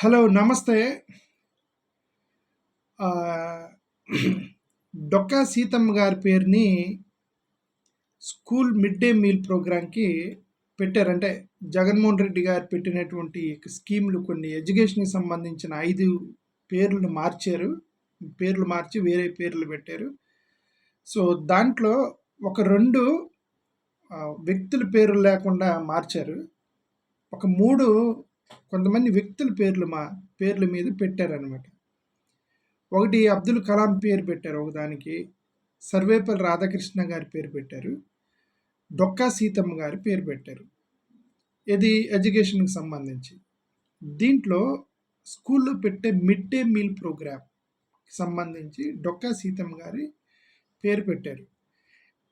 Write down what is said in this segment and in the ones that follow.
Hello నమస్తే డొక్కా సీతమ్మ గారి పేరుని స్కూల్ మిడ్ డే మీల్ ప్రోగ్రాంకి పెట్టారంటే జగన్మోహన్ రెడ్డి గారు పెట్టినటువంటి స్కీమ్‌లు కొన్ని ఎడ్యుకేషన్‌కి సంబంధించిన ఐదు పేర్లు మార్చారు. పేర్లు మార్చి వేరే పేర్లు పెట్టారు. సో, దాంట్లో ఒక రెండు వ్యక్తుల పేర్లు లేకుండా మార్చారు. ఒక మూడు కొంతమంది వ్యక్తుల పేర్లు మా పేర్ల మీద పెట్టారనమాట. ఒకటి అబ్దుల్ కలాం పేరు పెట్టారు ఒకదానికి. సర్వేపల్లి రాధాకృష్ణ గారి పేరు పెట్టారు. డొక్కా సీతమ్మ గారి పేరు పెట్టారు. ఇది ఎడ్యుకేషన్‌కి సంబంధించి. దీంట్లో స్కూల్‌లో పెట్టే మిడ్ డే మీల్ ప్రోగ్రామ్ సంబంధించి డొక్కా సీతమ్మ గారి పేరు పెట్టారు.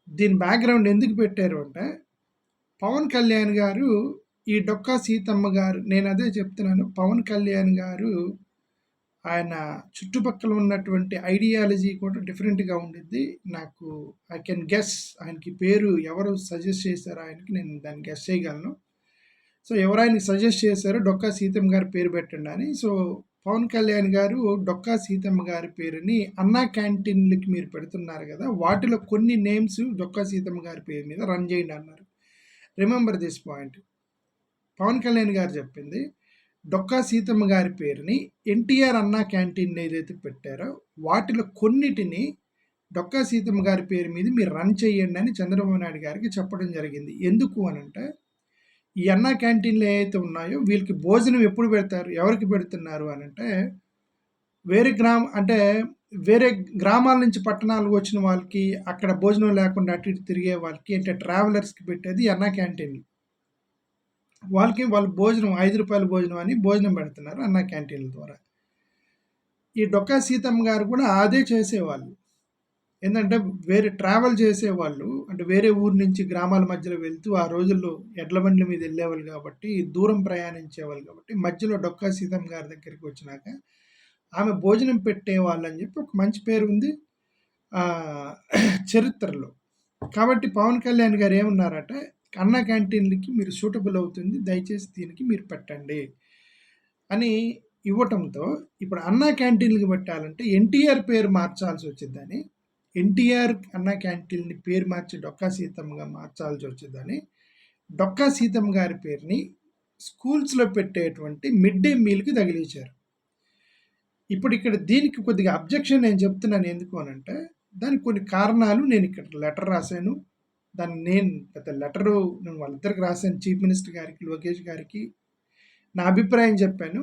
దీని బ్యాక్‌గ్రౌండ్ ఎందుకు పెట్టారు అంటే, పవన్ కళ్యాణ్ గారు ఈ డొక్కా సీతమ్మ గారు నేను అదే చెప్తున్నాను. పవన్ కళ్యాణ్ గారు ఆయన చుట్టుపక్కల ఉన్నటువంటి ఐడియాలజీ కూడా డిఫరెంట్‌గా ఉండిద్ది. నాకు ఐ కెన్ గెస్ ఆయనకి పేరు ఎవరు సజెస్ట్ చేశారో ఆయనకి నేను దాన్ని గెస్ చేయగలను. సో, ఎవరు ఆయనకి సజెస్ట్ చేశారో డొక్కా సీతమ్మ గారి పేరు పెట్టండి అని. సో, పవన్ కళ్యాణ్ గారు డొక్కా సీతమ్మ గారి పేరుని అన్నా క్యాంటీన్‌లకి మీరు పెడుతున్నారు కదా వాటిలో కొన్ని నేమ్స్ డొక్కా సీతమ్మ గారి పేరు మీద రన్ చేయండి అన్నారు. Remember this point. Pawan Kalyan గారు చెప్పింది డొక్కా సీతమ్మ గారి పేరుని ఎన్టీఆర్ అన్నా క్యాంటీన్ ఏదైతే పెట్టారో వాటిలో కొన్నిటిని డొక్కా సీతమ్మ గారి పేరు మీద మీరు రన్ చేయండి అని చంద్రబాబు నాయుడు గారికి చెప్పడం జరిగింది. ఎందుకు అనంటే, ఈ అన్నా క్యాంటీన్‌లు ఏవైతే ఉన్నాయో వీళ్ళకి భోజనం ఎప్పుడు పెడతారు? ఎవరికి పెడుతున్నారు అని అంటే వేరే గ్రామ అంటే వేరే గ్రామాల నుంచి పట్టణాలకు వచ్చిన వాళ్ళకి అక్కడ భోజనం లేకుండా అటు ఇటు తిరిగే వాళ్ళకి అంటే ట్రావెలర్స్‌కి పెట్టేది అన్నా క్యాంటీన్‌లు. వాళ్ళకి వాళ్ళు భోజనం ఐదు రూపాయల భోజనం అని భోజనం పెడుతున్నారు అన్న క్యాంటీన్‌ల ద్వారా. ఈ డొక్కా సీతమ్మ గారు కూడా అదే చేసేవాళ్ళు. ఏందంటే వేరే ట్రావెల్ చేసేవాళ్ళు. అంటే వేరే ఊరు నుంచి గ్రామాల మధ్యలో వెళ్తూ ఆ రోజుల్లో ఎడ్ల బండ్ల మీద వెళ్ళేవాళ్ళు కాబట్టి, దూరం ప్రయాణించేవాళ్ళు కాబట్టి, మధ్యలో డొక్కా సీతమ్మ గారి దగ్గరికి వచ్చినాక ఆమె భోజనం పెట్టేవాళ్ళని చెప్పి ఒక మంచి పేరు ఉంది. చరిత్రలో. కాబట్టి పవన్ కళ్యాణ్ గారు ఏమన్నారట, అన్నా క్యాంటీన్‌లకి మీరు సూటబుల్ అవుతుంది. దయచేసి దీనికి మీరు పెట్టండి. అని ఇవ్వటంతో ఇప్పుడు అన్నా క్యాంటీన్‌లకి పెట్టాలంటే ఎన్టీఆర్ పేరు మార్చాల్సి వచ్చిందని ఎన్టీఆర్ అన్నా క్యాంటీన్‌ని పేరు మార్చి డొక్కా సీతమ్మగా మార్చాల్సి వచ్చిందని డొక్కా సీతమ్మ గారి పేరుని స్కూల్స్‌లో పెట్టేటువంటి మిడ్ డే మీల్‌కి తగిలించారు. ఇప్పుడు ఇక్కడ దీనికి కొద్దిగా అబ్జెక్షన్ నేను చెప్తున్నాను ఎందుకు అనంటే, దానికి కొన్ని కారణాలు నేను ఇక్కడ లెటర్ రాశాను దాన్ని నేను పెద్ద లెటరు నేను వాళ్ళిద్దరికి రాసాను. చీఫ్ మినిస్టర్ గారికి, లోకేష్ గారికి. నా అభిప్రాయం చెప్పాను.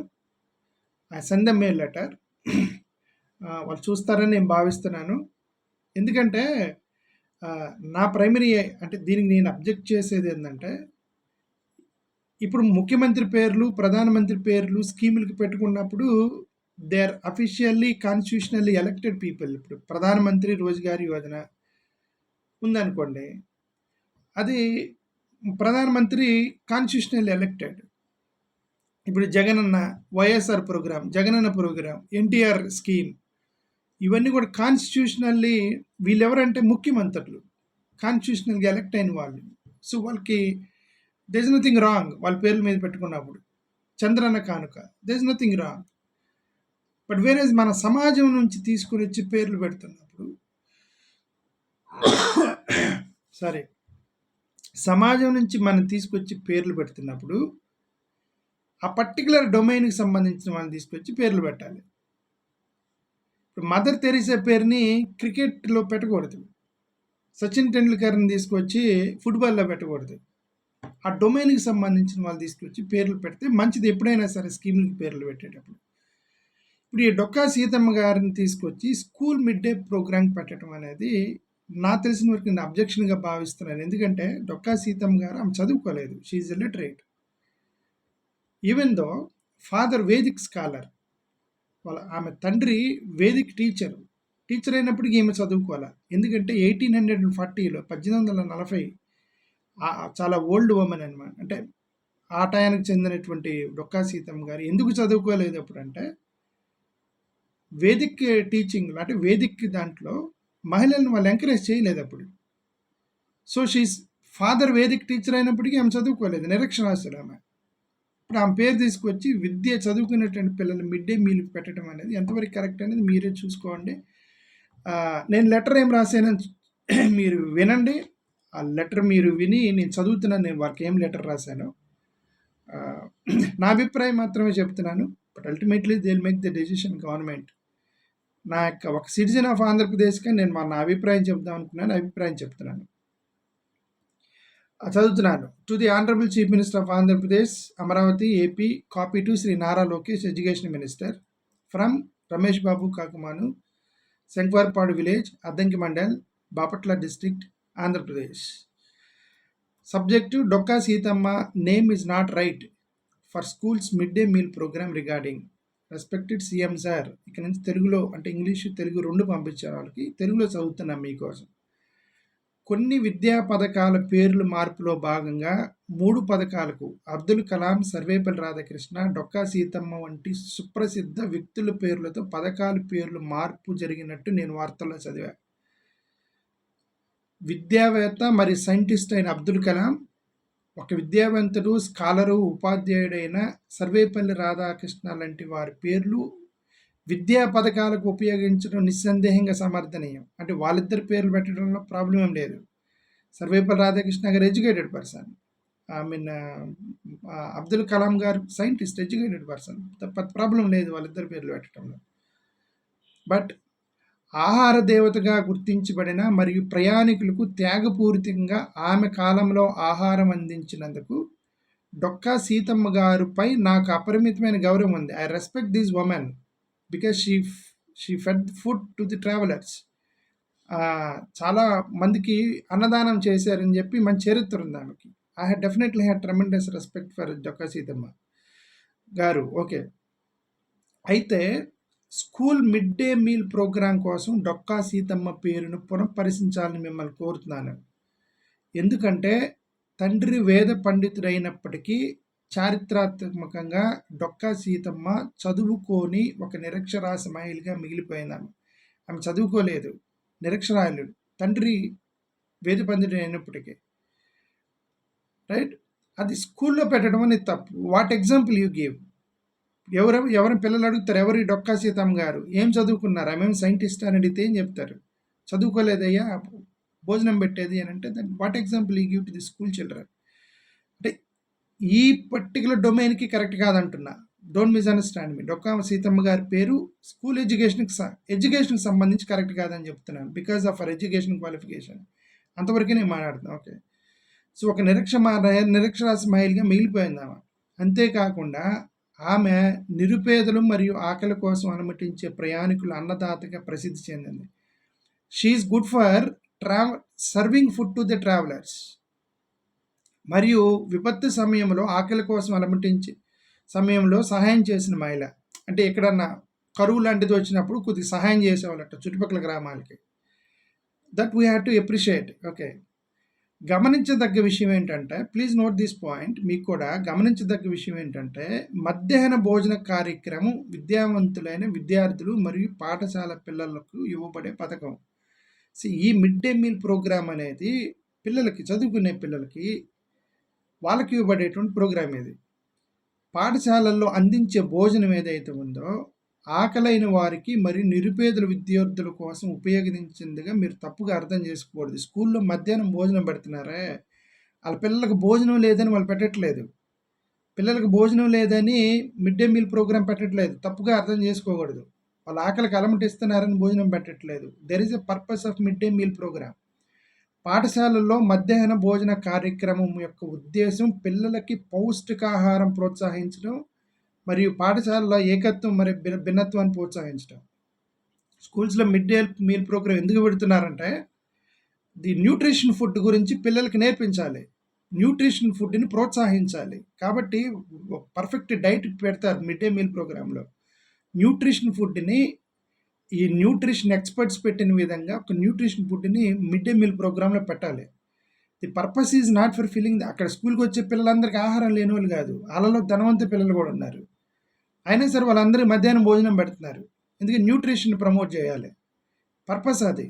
I send them a letter. వాళ్ళు చూస్తారని నేను భావిస్తున్నాను. ఎందుకంటే నా ప్రైమరీ అంటే దీనికి నేను అబ్జెక్ట్ చేసేది ఏంటంటే ఇప్పుడు ముఖ్యమంత్రి పేర్లు, ప్రధానమంత్రి పేర్లు స్కీములకి పెట్టుకున్నప్పుడు they are officially constitutionally elected people. ఇప్పుడు ప్రధానమంత్రి రోజ్గార్ యోజన ఉందనుకోండి. అది ప్రధానమంత్రి కాన్స్టిట్యూషనల్ ఎలక్టెడ్. ఇప్పుడు Jagananna YSR programme, Jagananna programme, NTR scheme ఇవన్నీ కూడా కాన్స్టిట్యూషనల్లీ వీళ్ళెవరంటే ముఖ్యమంత్రులు. కాన్స్టిట్యూషనల్‌గా ఎలక్ట్ అయిన వాళ్ళు. సో, వాళ్ళకి దేర్ నథింగ్ రాంగ్ వాళ్ళ పేర్ల మీద పెట్టుకున్నప్పుడు. Chandranna Kanuka there is nothing wrong. But వేరేజ్ మన సమాజం నుంచి తీసుకుని వచ్చి పేర్లు పెడుతున్నప్పుడు సారీ. సమాజం నుంచి మనం తీసుకొచ్చి పేర్లు పెడుతున్నప్పుడు ఆ పర్టికులర్ డొమైన్‌కి సంబంధించిన వాళ్ళని తీసుకొచ్చి పేర్లు పెట్టాలి. ఇప్పుడు మదర్ తెరీసా పేరుని క్రికెట్‌లో పెట్టకూడదు. సచిన్ టెండూల్కర్‌ని తీసుకొచ్చి ఫుట్‌బాల్‌లో పెట్టకూడదు. ఆ డొమైన్‌కి సంబంధించిన వాళ్ళు తీసుకొచ్చి పేర్లు పెడితే మంచిది ఎప్పుడైనా సరే స్కీములకి పేర్లు పెట్టేటప్పుడు. ఇప్పుడు ఈ డొక్కా సీతమ్మ గారిని తీసుకొచ్చి స్కూల్ మిడ్ డే ప్రోగ్రామ్‌కి పెట్టడం అనేది నాకు తెలిసిన వరకు నేను అబ్జెక్షన్‌గా భావిస్తున్నాను. ఎందుకంటే డొక్కా సీతమ్మ గారు ఆమె చదువుకోలేదు. She illiterate. Even though father Vedic scholar. వాళ్ళ ఆమె తండ్రి వేదిక్ టీచర్. టీచర్ అయినప్పటికీ ఈమె చదువుకోవాలి ఎందుకంటే ఎయిటీన్ హండ్రెడ్ ఫార్టీలో పద్దెనిమిది వందల నలభై చాలా ఓల్డ్ ఉమెన్ అనమాట. అంటే ఆ టయానికి చెందినటువంటి డొక్కా సీతమ్మ గారు ఎందుకు చదువుకోలేదు అప్పుడంటే వేదిక్ టీచింగ్‌లో అంటే వేదిక్ దాంట్లో మహిళలను వాళ్ళు ఎంకరేజ్ చేయలేదు అప్పుడు. So, she's father Vedic teacher అయినప్పటికీ ఆమె చదువుకోలేదు. నిరక్షరాస్యురామె. ఇప్పుడు ఆమె పేరు తీసుకొచ్చి విద్య చదువుకునేటువంటి పిల్లలు మిడ్ డే మీల్ పెట్టడం అనేది ఎంతవరకు కరెక్ట్ అనేది మీరే చూసుకోండి. నేను లెటర్ ఏం రాసాను మీరు వినండి. ఆ లెటర్ మీరు విని నేను చదువుతున్నాను నేను వారికి ఏం లెటర్ రాశాను? నా అభిప్రాయం మాత్రమే చెప్తున్నాను. But ultimately they make the decision government నా యొక్క ఒక సిటిజన్ ఆఫ్ ఆంధ్రప్రదేశ్గా నేను మా నా అభిప్రాయం చెప్దాం అనుకున్నాను అభిప్రాయం చెప్తున్నాను. చదువుతున్నాను. To the honourable chief minister of Andhra Pradesh Amaravati AP copy to Shri Nara Lokesh education minister from Ramesh Babu Kakumanu Shankarpadu village Addanki mandal Bapatla district Andhra Pradesh subject Dokka Seethamma name is not right for schools mid day meal programme regarding respected CM sir ఇక్కడ నుంచి తెలుగులో అంటే English Telugu రెండు పంపించే వాళ్ళకి తెలుగులో చదువుతున్నాం మీకోసం. కొన్ని విద్యా పథకాల పేర్ల మార్పులో భాగంగా మూడు పథకాలకు అబ్దుల్ కలాం సర్వేపల్లి రాధాకృష్ణ డొక్కా సీతమ్మ వంటి సుప్రసిద్ధ వ్యక్తుల పేర్లతో పథకాల పేర్లు మార్పు జరిగినట్టు నేను వార్తల్లో చదివా. విద్యావేత్త మరియు సైంటిస్ట్ అయిన అబ్దుల్ కలాం ఒక విద్యావంతుడు స్కాలరు ఉపాధ్యాయుడైన సర్వేపల్లి రాధాకృష్ణ లాంటి వారి పేర్లు విద్యా పథకాలకు ఉపయోగించడం నిస్సందేహంగా సమర్థనీయం. అంటే వాళ్ళిద్దరి పేర్లు పెట్టడంలో ప్రాబ్లం ఏం లేదు. సర్వేపల్లి రాధాకృష్ణ గారు educated person. I mean Abdul Kalam గారు సైంటిస్ట్ ఎడ్యుకేటెడ్ పర్సన్. ప్రాబ్లం లేదు వాళ్ళిద్దరి పేర్లు పెట్టడంలో. బట్ ఆహార దేవతగా గుర్తించబడిన మరియు ప్రయాణికులకు త్యాగపూరితంగా ఆమె కాలంలో ఆహారం అందించినందుకు డొక్కా సీతమ్మ గారుపై నాకు అపరిమితమైన గౌరవం ఉంది. I respect these women because she she fed food to the travellers చాలా మందికి అన్నదానం చేశారని చెప్పి మంచి చరిత్ర ఉంది ఆమెకి. I had definitely had tremendous respect for Dokka Seethamma గారు. ఓకే అయితే school mid day meal programme కోసం డొక్కా సీతమ్మ పేరును పునఃపరిశీలించాలని మిమ్మల్ని కోరుతున్నాను. ఎందుకంటే తండ్రి వేద పండితుడైనప్పటికీ చారిత్రాత్మకంగా డొక్కా సీతమ్మ చదువుకొని ఒక నిరక్షరాస్య మహిళగా మిగిలిపోయింది ఆమె ఆమె చదువుకోలేదు. నిరక్షరాయులు. తండ్రి వేద పండితుడు అయినప్పటికీ. రైట్? అది స్కూల్లో పెట్టడం అనేది తప్పు. What example you give? ఎవరు ఎవరి పిల్లలు అడుగుతారు? ఎవరి డొక్కా సీతమ్మ గారు? ఏం చదువుకున్నారు? ఆమె సైంటిస్ట్ అని అడిగితే ఏం చెప్తారు? చదువుకోలేదయ్యా భోజనం పెట్టేది అని అంటే దట్ వాట్ ఎగ్జాంపుల్ ఈ give to the school children అంటే ఈ పర్టికులర్ డొమైన్కి correct కాదంటున్నా. Don't misunderstand me Dokka Seethamma గారి పేరు స్కూల్ ఎడ్యుకేషన్కి ఎడ్యుకేషన్కి సంబంధించి కరెక్ట్ కాదని చెప్తున్నాను. Because of our education qualification అంతవరకే నేను మాట్లాడుతున్నాను ఓకే సో ఒక నిరక్ష నిరక్షరాస్య మహిళగా మిగిలిపోయిందామా అంతేకాకుండా ఆమె నిరుపేదలు మరియు ఆకలి కోసం అనుమతించే ప్రయాణికుల అన్నదాతగా ప్రసిద్ధి చెందింది. She's good for ట్రావ serving food to the travellers మరియు విపత్తు సమయంలో ఆకలి కోసం అలమటించి సమయంలో సహాయం చేసిన మహిళ. అంటే ఎక్కడన్నా కరువు లాంటిది వచ్చినప్పుడు కొద్దిగా సహాయం చేసేవాళ్ళట చుట్టుపక్కల గ్రామాలకి. That we have to appreciate okay గమనించదగ్గ విషయం ఏంటంటే ప్లీజ్ నోట్ దిస్ పాయింట్ మీకు కూడా గమనించదగ్గ విషయం ఏంటంటే మధ్యాహ్న భోజన కార్యక్రమం విద్యావంతులైన విద్యార్థులు మరియు పాఠశాల పిల్లలకు ఇవ్వబడే పథకం. ఈ మిడ్ డే మీల్ ప్రోగ్రామ్ అనేది పిల్లలకి చదువుకునే పిల్లలకి వాళ్ళకి ఇవ్వబడేటువంటి ప్రోగ్రామ్ ఇది. పాఠశాలల్లో అందించే భోజనం ఏదైతే ఉందో ఆకలైన వారికి మరియు నిరుపేదల విద్యార్థుల కోసం ఉపయోగించిందిగా మీరు తప్పుగా అర్థం చేసుకోకూడదు. స్కూల్లో మధ్యాహ్నం భోజనం పెడుతున్నారే? వాళ్ళ పిల్లలకు భోజనం లేదని వాళ్ళు పెట్టట్లేదు. పిల్లలకు భోజనం లేదని మిడ్ డే మీల్ ప్రోగ్రామ్ పెట్టట్లేదు. తప్పుగా అర్థం చేసుకోకూడదు. వాళ్ళ ఆకలికి అలమటిస్తున్నారని భోజనం పెట్టట్లేదు. There is a purpose of mid day meal programme పాఠశాలల్లో మధ్యాహ్న భోజన కార్యక్రమం యొక్క ఉద్దేశం పిల్లలకి పౌష్టికాహారం ప్రోత్సహించడం మరియు పాఠశాలలో ఏకత్వం మరియు భిన్న భిన్నత్వాన్ని ప్రోత్సహించడం స్కూల్స్లో మిడ్ డే మీల్ ప్రోగ్రామ్ ఎందుకు పెడుతున్నారంటే ది న్యూట్రిషన్ ఫుడ్ గురించి పిల్లలకి నేర్పించాలి. న్యూట్రిషన్ ఫుడ్ని ప్రోత్సహించాలి. కాబట్టి పర్ఫెక్ట్ డైట్ పెడతారు మిడ్ డే మీల్ ప్రోగ్రాంలో. న్యూట్రిషన్ ఫుడ్ని ఈ న్యూట్రిషన్ ఎక్స్పర్ట్స్ పెట్టిన విధంగా ఒక న్యూట్రిషన్ ఫుడ్ని మిడ్ డే మీల్ ప్రోగ్రాంలో పెట్టాలి. The purpose is not for feeling అక్కడ స్కూల్కి వచ్చే పిల్లలందరికీ ఆహారం లేని వాళ్ళు కాదు. వాళ్ళలో ధనవంత పిల్లలు కూడా ఉన్నారు. అయినా సరే వాళ్ళందరూ మధ్యాహ్నం భోజనం పెడుతున్నారు. ఎందుకంటే న్యూట్రిషన్ ప్రమోట్ చేయాలి. పర్పస్ అది.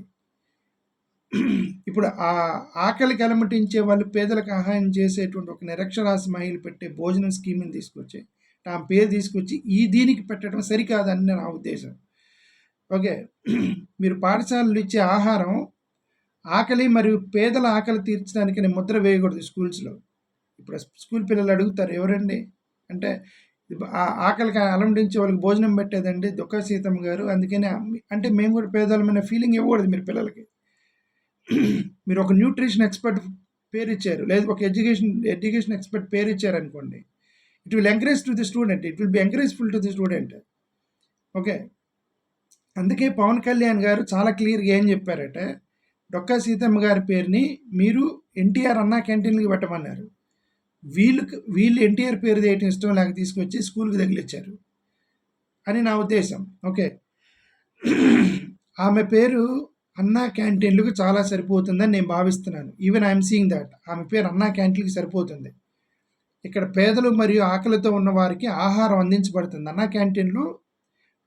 ఇప్పుడు ఆ ఆకలికి అలమటించే వాళ్ళు పేదలకు సహాయం చేసేటువంటి ఒక నిరక్షరాశి మహిళలు పెట్టే భోజనం స్కీమ్ని తీసుకొచ్చి ఆ పేరు తీసుకొచ్చి ఈ దీనికి పెట్టడం సరికాదని నా ఉద్దేశం. ఓకే. మీరు పాఠశాలలు ఇచ్చే ఆహారం ఆకలి మరియు పేదల ఆకలి తీర్చడానికి నేను ముద్ర వేయకూడదు స్కూల్స్లో. ఇప్పుడు స్కూల్ పిల్లలు అడుగుతారు ఎవరండి? అంటే ఆకలికి అలంటించి వాళ్ళకి భోజనం పెట్టేదండి దుఃఖ సీతమ్మ గారు. అందుకని అంటే మేము కూడా పేదలమైన ఫీలింగ్ ఇవ్వకూడదు మీరు పిల్లలకి. మీరు ఒక న్యూట్రిషన్ ఎక్స్పర్ట్ పేరు ఇచ్చారు లేదు ఒక ఎడ్యుకేషన్ ఎడ్యుకేషన్ ఎక్స్పర్ట్ పేరు ఇచ్చారు అనుకోండి. It will encourage to the student it will be encourageful to the student okay అందుకే పవన్ కళ్యాణ్ గారు చాలా క్లియర్గా ఏం చెప్పారంటే? డొక్కా సీతమ్మ గారి పేరుని మీరు ఎన్టీఆర్ అన్నా క్యాంటీన్కి పెట్టమన్నారు. వీళ్ళకి వీళ్ళు ఎన్టీఆర్ పేరు తీయటం ఇష్టం లేక తీసుకొచ్చి స్కూల్కి తగిలిచ్చారు. అని నా ఉద్దేశం. ఓకే. ఆమె పేరు అన్నా క్యాంటీన్లకు చాలా సరిపోతుందని నేను భావిస్తున్నాను. ఈవెన్ ఐఎమ్ సీయింగ్ దట్ ఆమె పేరు అన్నా క్యాంటీన్కి సరిపోతుంది. ఇక్కడ పేదలు మరియు ఆకలితో ఉన్న వారికి ఆహారం అందించబడుతుంది. అన్నా క్యాంటీన్లో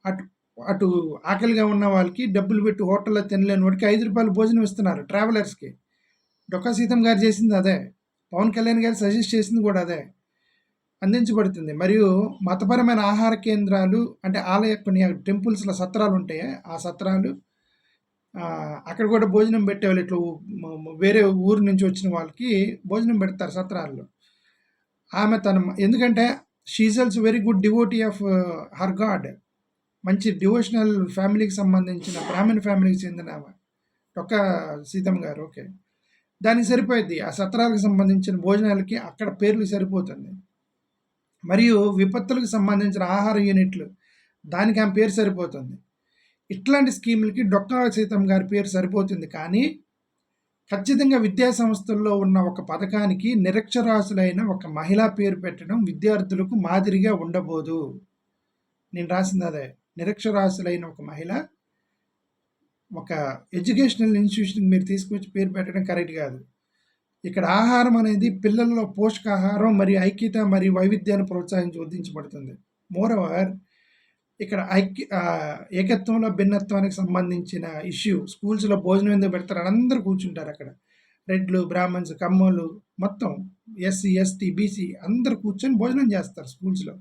అటు అటు ఆకలిగా ఉన్న వాళ్ళకి డబ్బులు పెట్టి హోటల్లో తినలేని వాడికి ఐదు రూపాయలు భోజనం ఇస్తున్నారు ట్రావెలర్స్కి. డొక్కా సీతం గారు చేసింది అదే. పవన్ కళ్యాణ్ గారు సజెస్ట్ చేసింది కూడా అదే. అందించబడుతుంది. మరియు మతపరమైన ఆహార కేంద్రాలు అంటే ఆలయ కొన్ని టెంపుల్స్లో సత్రాలు ఉంటాయి. ఆ సత్రాలు అక్కడ కూడా భోజనం పెట్టేవాళ్ళు ఇట్లా వేరే ఊరు నుంచి వచ్చిన వాళ్ళకి భోజనం పెడతారు సత్రాల్లో. ఆమె తన ఎందుకంటే she's also very good devotee of her God మంచి డివోషనల్ ఫ్యామిలీకి సంబంధించిన బ్రాహ్మణ్ ఫ్యామిలీకి చెందిన ఆమె. ఒక్క సీతమ్మ గారు ఓకే దానికి సరిపోయింది. ఆ సత్రాలకు సంబంధించిన భోజనాలకి అక్కడ పేర్లు సరిపోతుంది. మరియు విపత్తులకు సంబంధించిన ఆహార యూనిట్లు దానికి ఆమె పేరు సరిపోతుంది. ఇట్లాంటి స్కీములకి డొక్కా సీతం గారి పేరు సరిపోతుంది. కానీ ఖచ్చితంగా విద్యా సంస్థల్లో ఉన్న ఒక పథకానికి నిరక్షరాశులైన ఒక మహిళా పేరు పెట్టడం విద్యార్థులకు మాదిరిగా ఉండబోదు. నేను రాసింది అదే. నిరక్షరాశులైన ఒక మహిళ ఒక ఎడ్యుకేషనల్ ఇన్స్టిట్యూషన్కి మీరు తీసుకొచ్చి పేరు పెట్టడం కరెక్ట్ కాదు. ఇక్కడ ఆహారం అనేది పిల్లల్లో పోషకాహారం మరియు ఐక్యత మరియు వైవిధ్యాన్ని ప్రోత్సహించి ఉద్దించబడుతుంది మోరవర్ ఇక్కడ ఐక్య ఏకత్వంలో భిన్నత్వానికి సంబంధించిన ఇష్యూ స్కూల్స్లో భోజనం ఎందుకు పెడతారు అందరూ కూర్చుంటారు అక్కడ. రెడ్లు బ్రాహ్మణ్స్ కమ్మలు మొత్తం ఎస్సీ ఎస్టీ బీసీ అందరు కూర్చొని భోజనం చేస్తారు స్కూల్స్లో.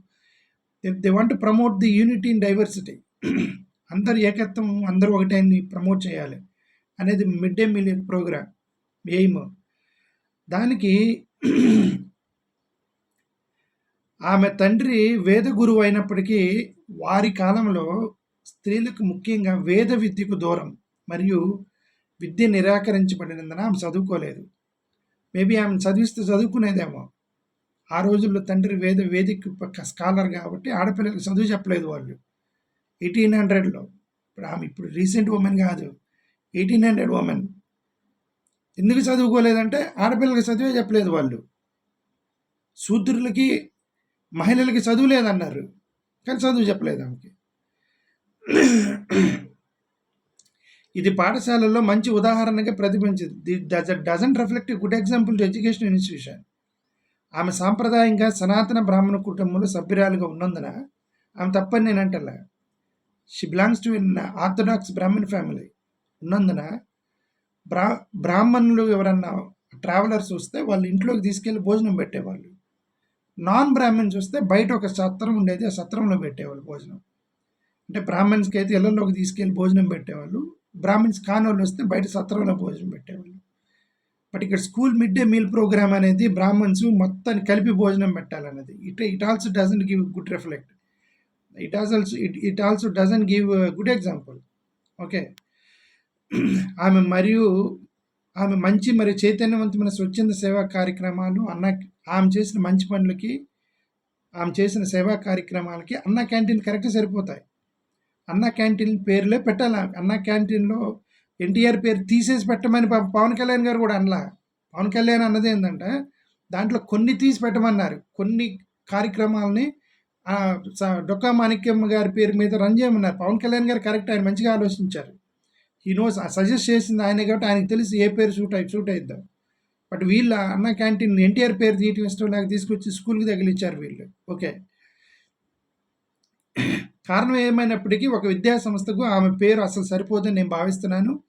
They want promote the unity in diversity అందరు ఏకత్వం అందరూ ఒకటైంది ప్రమోట్ చేయాలి అనేది mid day meal programme aim. దానికి ఆమె తండ్రి వేద గురువు అయినప్పటికీ వారి కాలంలో స్త్రీలకు ముఖ్యంగా వేద విద్యకు దూరం మరియు విద్య నిరాకరించబడినందున ఆమె చదువుకోలేదు. మేబీ ఆమె చదివిస్తే చదువుకునేదేమో. ఆ రోజుల్లో తండ్రి వేద వేదిక స్కాలర్ కాబట్టి ఆడపిల్లలకు చదువు చెప్పలేదు వాళ్ళు. ఎయిటీన్ హండ్రెడ్లో. ఇప్పుడు ఆమె ఇప్పుడు రీసెంట్ ఉమెన్ కాదు. Eighteen hundred women. ఎందుకు చదువుకోలేదంటే ఆడపిల్లలకి చదివే చెప్పలేదు వాళ్ళు. శూద్రులకి మహిళలకి చదువు లేదన్నారు. కానీ చదువు చెప్పలేదు ఆమెకి. ఇది పాఠశాలల్లో మంచి ఉదాహరణగా does doesn't reflect good example to education institution. ఆమె సాంప్రదాయంగా సనాతన బ్రాహ్మణ కుటుంబంలో సభ్యురాలుగా ఉన్నందున ఆమె తప్పని నేను అంటలే. She belongs to in orthodox Brahman family ఉన్నందున బ్రా బ్రాహ్మణులు ఎవరన్నా ట్రావెలర్స్ వస్తే వాళ్ళు ఇంట్లోకి తీసుకెళ్ళి భోజనం పెట్టేవాళ్ళు. నాన్ బ్రాహ్మణ్స్ వస్తే బయట ఒక సత్రం ఉండేది ఆ సత్రంలో పెట్టేవాళ్ళు భోజనం. అంటే బ్రాహ్మణ్స్కి అయితే ఇళ్ళలోకి తీసుకెళ్ళి భోజనం పెట్టేవాళ్ళు. బ్రాహ్మణ్స్ కానోళ్ళు వస్తే బయట సత్రంలో భోజనం పెట్టేవాళ్ళు. బట్ ఇక్కడ school mid day meal programme అనేది బ్రాహ్మణ్స్ మొత్తాన్ని కలిపి భోజనం పెట్టాలన్నది. It it also doesn't give good reflect it it, it it doesn't give a good example okay ఆమె మరియు ఆమె మంచి మరియు చైతన్యవంతమైన స్వచ్ఛంద సేవా కార్యక్రమాలు అన్న ఆమె చేసిన మంచి పనులకి ఆమె చేసిన సేవా కార్యక్రమాలకి అన్న క్యాంటీన్ కరెక్ట్ సరిపోతాయి. అన్న క్యాంటీన్ పేర్లే పెట్టాలి? అన్న క్యాంటీన్లో ఎన్టీఆర్ పేరు తీసేసి పెట్టమని పవన్ కళ్యాణ్ గారు కూడా అనలా. పవన్ కళ్యాణ్ అన్నది ఏంటంటే దాంట్లో కొన్ని తీసి పెట్టమన్నారు. కొన్ని కార్యక్రమాలని డొక్కా మాణిక్యమ్మ గారి పేరు మీద రన్ చేయమన్నారు పవన్ కళ్యాణ్ గారు కరెక్ట్ ఆయన మంచిగా ఆలోచించారు. ఈ నోస్ సజెస్ట్ చేసింది ఆయన కాబట్టి ఆయనకు తెలిసి ఏ పేరు షూట్ అయి షూట్ అయిద్దాం. బట్ వీళ్ళ అన్న క్యాంటీన్ ఎన్టీఆర్ పేరు తీయటం ఇష్టం లేక తీసుకొచ్చి స్కూల్కి తగిలిచ్చారు వీళ్ళు. ఓకే కారణం ఏమైనప్పటికీ ఒక విద్యా సంస్థకు ఆమె పేరు అసలు సరిపోదని నేను భావిస్తున్నాను.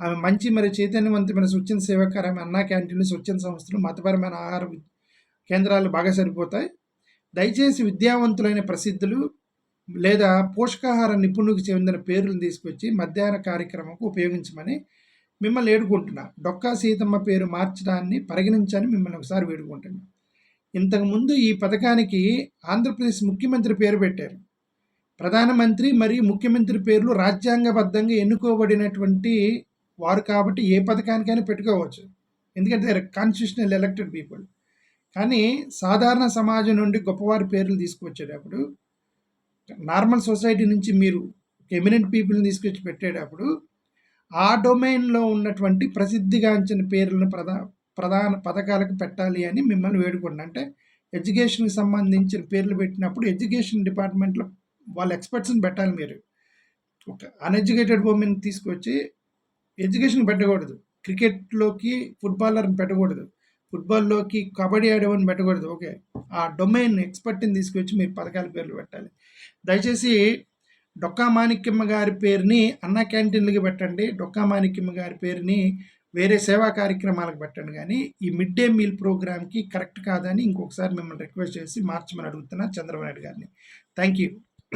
ఆమె మంచి మరి చైతన్యవంతమైన స్వచ్ఛంద సేవకారు ఆమె అన్నా క్యాంటీన్లు స్వచ్ఛంద సంస్థలు మతపరమైన ఆహార వి- కేంద్రాలు బాగా సరిపోతాయి. దయచేసి విద్యావంతులైన ప్రసిద్ధులు లేదా పోషకాహార నిపుణులకు చెందిన పేర్లను తీసుకొచ్చి మధ్యాహ్న కార్యక్రమంకు ఉపయోగించమని మిమ్మల్ని వేడుకుంటున్నా. డొక్కా సీతమ్మ పేరు మార్చడాన్ని పరిగణించని మిమ్మల్ని ఒకసారి వేడుకుంటున్నా. ఇంతకుముందు ఈ పథకానికి ఆంధ్రప్రదేశ్ ముఖ్యమంత్రి పేరు పెట్టారు. ప్రధానమంత్రి మరియు ముఖ్యమంత్రి పేర్లు రాజ్యాంగబద్ధంగా ఎన్నుకోబడినటువంటి వారు కాబట్టి ఏ పథకానికైనా పెట్టుకోవచ్చు. ఎందుకంటే కాన్స్టిట్యూషనల్ ఎలక్టెడ్ పీపుల్ కానీ సాధారణ సమాజం నుండి గొప్పవారి పేర్లు తీసుకువచ్చేటప్పుడు నార్మల్ సొసైటీ నుంచి మీరు ఎమినెంట్ పీపుల్ని తీసుకొచ్చి పెట్టేటప్పుడు ఆ డొమైన్లో ఉన్నటువంటి ప్రసిద్ధిగాంచిన పేర్లను ప్రధా ప్రధాన పథకాలకు పెట్టాలి అని మిమ్మల్ని వేడుకోండి అంటే ఎడ్యుకేషన్కి సంబంధించిన పేర్లు పెట్టినప్పుడు ఎడ్యుకేషన్ డిపార్ట్మెంట్లో వాళ్ళ ఎక్స్పర్ట్స్ని పెట్టాలి మీరు. ఒక అన్ఎడ్యుకేటెడ్ ఉమెన్ తీసుకొచ్చి ఎడ్యుకేషన్ పెట్టకూడదు. క్రికెట్లోకి ఫుట్బాలర్ని పెట్టకూడదు. ఫుట్బాల్లోకి కబడ్డీ ఆడేవని పెట్టకూడదు. ఓకే. ఆ డొమైన్ ఎక్స్పర్ట్ని తీసుకొచ్చి మీరు పథకాల పేర్లు పెట్టాలి. దయచేసి డొక్కా మాణిక్యమ్మ గారి పేరుని అన్న క్యాంటీన్లకి పెట్టండి. డొక్కా మాణిక్యమ్మ గారి పేరుని వేరే సేవా కార్యక్రమాలకు పెట్టండి. కానీ ఈ మిడ్ డే మీల్ ప్రోగ్రామ్కి కరెక్ట్ కాదని ఇంకొకసారి మిమ్మల్ని రిక్వెస్ట్ చేసి మార్చమని అడుగుతున్నా చంద్రబాబు నాయుడు గారిని. Thank you.